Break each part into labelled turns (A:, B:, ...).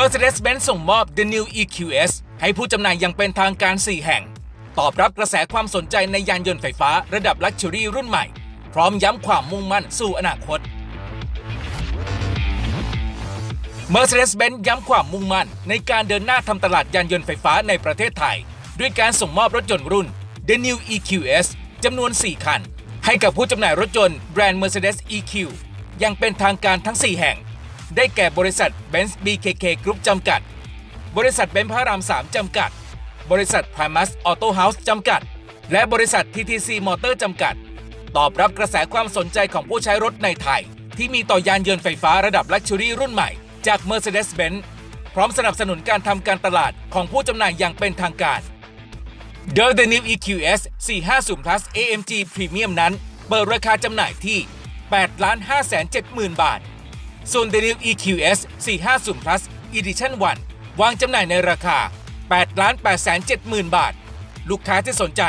A: Mercedes-Benz ส่งมอบ The New EQS ให้ผู้จำหน่ายอย่างเป็นทางการ 4 แห่ง ตอบรับกระแสความสนใจในยานยนต์ไฟฟ้าระดับลักชัวรี่รุ่นใหม่ พร้อมย้ำความมุ่งมั่นสู่อนาคต Mercedes-Benz ย้ำความมุ่งมั่นในการเดินหน้าทำตลาดยานยนต์ไฟฟ้าในประเทศไทย ด้วยการส่งมอบรถยนต์รุ่น The New EQS จำนวน 4 คัน ให้กับผู้จำหน่ายรถยนต์แบรนด์ Mercedes EQ อยังเป็นทางการทั้ง 4 แห่ง ได้แก่บริษัท Benz BKK Group จำกัด บริษัทเบนซ์พระราม3จำกัด บริษัท Primus Auto House จำกัด และบริษัท TTC Motor จำกัด ตอบรับกระแสความสนใจของผู้ใช้รถในไทย ที่มีต่อยานยนต์ไฟฟ้าระดับ Luxury รุ่นใหม่จาก Mercedes-Benz พร้อมสนับสนุนการทำการตลาดของผู้จำหน่ายอย่างเป็นทางการ โดย The New EQS 450 Plus AMG Premium นั้น เปิดราคาจำหน่ายที่ 8 5 7 0 0 0 0 บาท ส่วน The New EQS 450 Plus Edition 1 วางจำหน่ายในราคา 8 8 7 0 0 0 บาท ลูกค้าที่สนใจ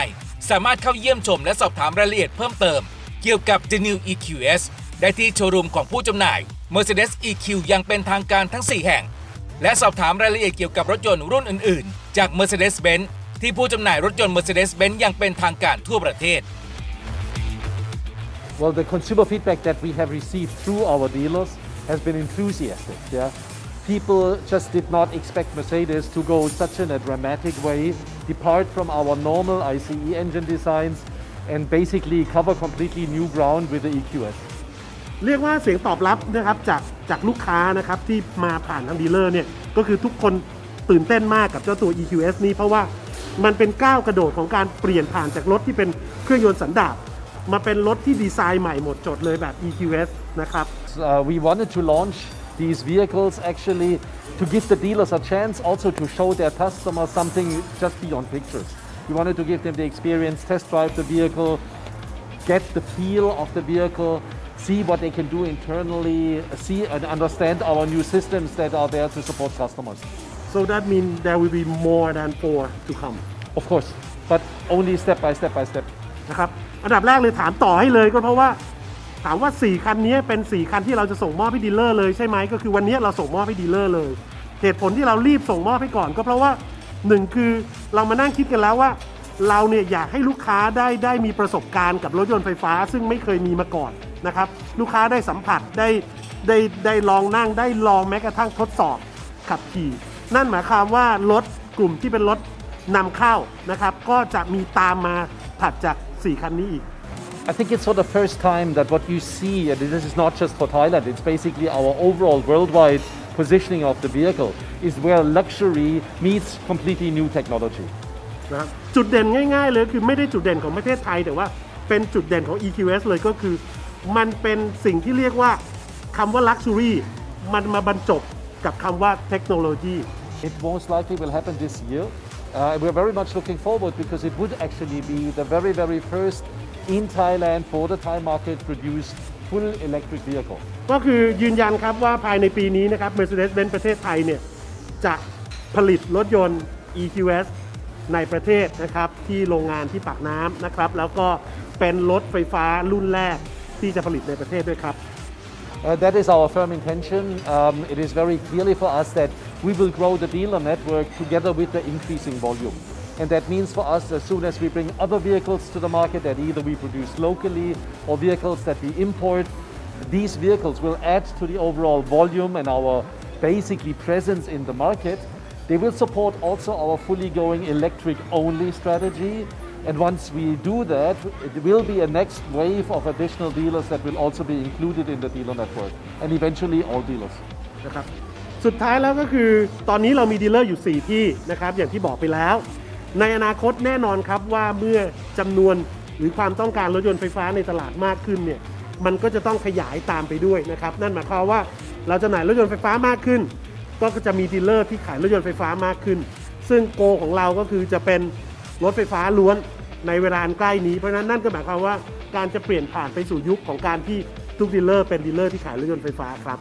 A: สามารถเข้าเยี่ยมชมและสอบถามรายละเอียดเพิ่มเติม เกี่ยวกับ The New EQS ได้ที่โชว์รูมของผู้จำหน่าย Mercedes EQ ยังเป็นทางการทั้ง 4 แห่ง และสอบถามรายละเอียดเกี่ยวกับรถยนต์รุ่นอื่น ๆ จาก Mercedes-Benz ที่ผู้จำหน่ายรถยนต์ Mercedes-Benz ยังเป็นทางการทั่วประเทศ
B: Well, the consumer feedback that we have received through our dealers has been enthusiastic. Yeah, people just did not expect Mercedes to go such in a dramatic way, depart from our normal ICE engine designs, and basically cover completely new ground with the EQS
C: เรียกว่าเสียงตอบรับนะครับจากจากลูกค้านะครับที่มาผ่านทางดีลเลอร์เนี่ยก็คือทุกคนตื่นเต้นมากกับเจ้าตัว EQS นี้เพราะว่ามันเป็นก้าวกระโดดของการเปลี่ยนผ่านจากรถที่เป็นเครื่องยนต์สันดาปมาเป็นรถที่ดีไซน์ใหม่หมดจดเลยแบบ EQS นะครับ
B: Uh, we wanted to launch these vehicles actually to give the dealers a chance also to show their customers something just beyond pictures. We wanted to give them the experience, test drive the vehicle, get the feel of the vehicle, see what they can do internally, see and understand our new systems that are there to support customers.
C: so that means there will be more than four to come
B: Of course, but only step by step by step.
C: นะครับอันดับแรกเลยถามต่อให้เลยก็เพราะว่า ถามว่า 4 คันนี้เป็น 4 คันที่เราจะส่งมอบให้ดีลเลอร์เลยใช่ไหมก็คือวันนี้เราส่งมอบให้ดีลเลอร์เลย เหตุผลที่เรารีบส่งมอบให้ก่อน ก็เพราะว่าหนึ่งคือเรามานั่งคิดกันแล้วว่าเราเนี่ยอยากให้ลูกค้าได้ได้มีประสบการณ์กับรถยนต์ไฟฟ้า ซึ่งไม่เคยมีมาก่อนนะครับลูกค้าได้สัมผัสได้ได้ได้ลองนั่งได้ลองแม้กระทั่งทดสอบขับขี่ นั่นหมายความว่ารถกลุ่มที่เป็นรถนำเข้านะครับก็จะมีตามมาถัดจาก 4 คันนี้อีก
B: I think it's for the first time that what you see, and this is not just for Thailand, it's basically our overall worldwide positioning of the vehicle, is where luxury meets completely new technology.
C: นะครับจุดเด่นง่ายๆเลยคือไม่ได้จุดเด่นของประเทศไทย แต่ว่าเป็นจุดเด่นของ EQS เลยก็คือ มันเป็นสิ่งที่เรียกว่าคำว่า Luxury มันมาบรรจบกับคำว่าเทคโนโลยี
B: It most likely will happen this year. Uh, we're very much looking forward because it would actually be the very, very first in Thailand for the Thai market produced full electric vehicle.
C: ก็คือยืนยันครับว่าภายในปีนี้นะครับ Mercedes-Benz ประเทศไทยเนี่ยจะผลิตรถยนต์ EQS ในประเทศนะครับที่โรงงานที่ปากน้ำนะครับ แล้วก็เป็นรถไฟฟ้ารุ่นแรกที่จะผลิตในประเทศด้วยครับ
B: Uh, that is our firm intention. Um, it is very clearly for us that we will grow the dealer network together with the increasing volume. And that means for us, as soon as we bring other vehicles to the market that either we produce locally or vehicles that we import, these vehicles will add to the overall volume and our basically presence in the market. They will support also our fully going electric only strategy. And once we do that, it will be a next wave of additional dealers that will also be included in the dealer network and eventually all dealers.
C: นะครับสุดท้ายแล้วก็คือตอนนี้เรามีดีลเลอร์อยู่ 4 ที่นะครับอย่างที่บอกไปแล้ว ในอนาคตแน่นอนครับว่าเมื่อจำนวนหรือความต้องการรถยนต์ไฟฟ้าในตลาดมากขึ้นเนี่ยมันก็จะต้องขยายตามไปด้วยนะครับ นั่นหมายความว่าเราจะหน่ายรถยนต์ไฟฟ้ามากขึ้น ก็จะมีดีลเลอร์ที่ขายรถยนต์ไฟฟ้ามากขึ้น ซึ่งโกของเราก็คือจะเป็นรถไฟฟ้าล้วนในเวลาอันใกล้นี้เพราะฉะนั้นนั่นก็หมายความว่าการจะเปลี่ยนผ่านไปสู่ยุคของการที่ทุกดีลเลอร์เป็นดีลเลอร์ที่ขายรถยนต์ไฟฟ้าครับ